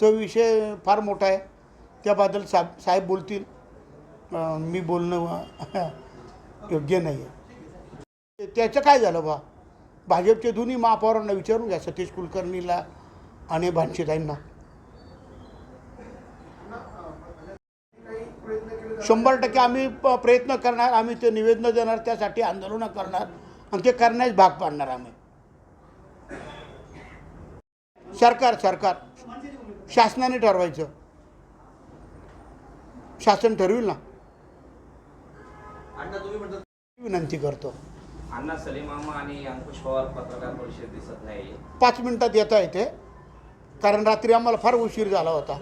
तो विषय फार मोठा आहे. त्याबद्दल साहेब साहेब बोलतील. मी बोलणं योग्य नाही आहे त्याचं काय झालं बा भाजपचे दोन्ही महापौरांना विचारून घ्या सतीश कुलकर्णीला आणि भानशीताईंना. शंभर टक्के आम्ही प- प्रयत्न करणार आम्ही ते निवेदनं देणार त्यासाठी आंदोलनं करणार आणि ते करण्यास भाग पाडणार आम्ही. सरकार सरकार. शासनाने ठरवायचं. शासन ठरविल ना. अण्णा तुम्ही म्हणता विनंती करतो. अण्णा सलीम मामा आणि अंकुश पवार पत्रकार परिषद दिसत नाही. पाच मिनिटात येता येते कारण रात्री आम्हाला फार उशीर झाला होता.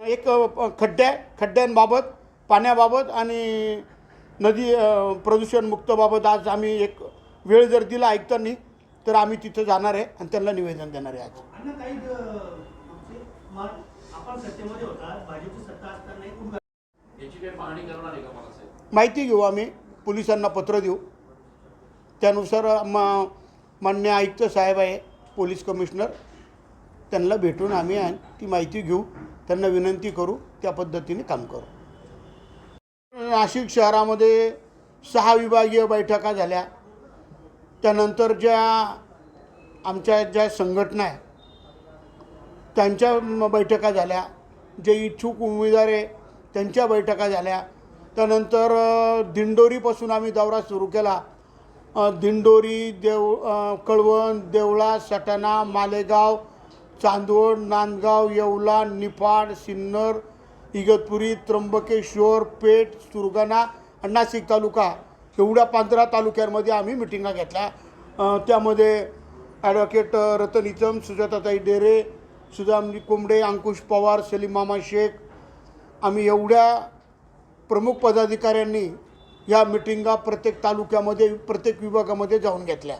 एक अ, खड्ड्या खड्ड्यांबाबत पाण्याबाबत आणि नदी प्रदूषणमुक्तबाबत आज आम्ही एक वेळ जर दिला ऐकताना तर आम्ही तिथं जाणार आहे आणि त्यांना निवेदन देणार आहे आज. माहिती घेऊ आम्ही. पोलिसांना पत्र देऊ. त्यानुसार म मान्य आयुक्त साहेब आहे पोलीस कमिशनर. त्यांना भेटून आम्ही ती माहिती घेऊ. त्यांना विनंती करू त्या पद्धतीने काम करू. नाशिक शहरामध्ये सहा विभागीय बैठका झाल्या. त्यानंतर ज्या आमच्या ज्या संघटना आहे त्यांच्या म- बैठका झाल्या. जे इच्छुक उमेदवार आहे त्यांच्या बैठका झाल्या. त्यानंतर दिंडोरीपासून आम्ही दौरा सुरू केला. दिंडोरी देव कळवण देवळा सटाणा मालेगाव चांदवड नांदगाव येवला निफाड सिन्नर इगतपुरी त्र्यंबकेश्वर पेठ सुरगाणा आणि नाशिक तालुका. एवढ्या पंधरा तालुक्यांमध्ये आम्ही मिटिंगा घेतल्या. त्यामध्ये ॲडव्होकेट रतन इचम सुजाताताई डेरे सुदामजी कोंबडे अंकुश पवार सलीम मामा शेख. आम्ही एवढ्या प्रमुख पदाधिकाऱ्यांनी या मिटिंगा प्रत्येक तालुक्यामध्ये प्रत्येक विभागामध्ये जाऊन घेतल्या.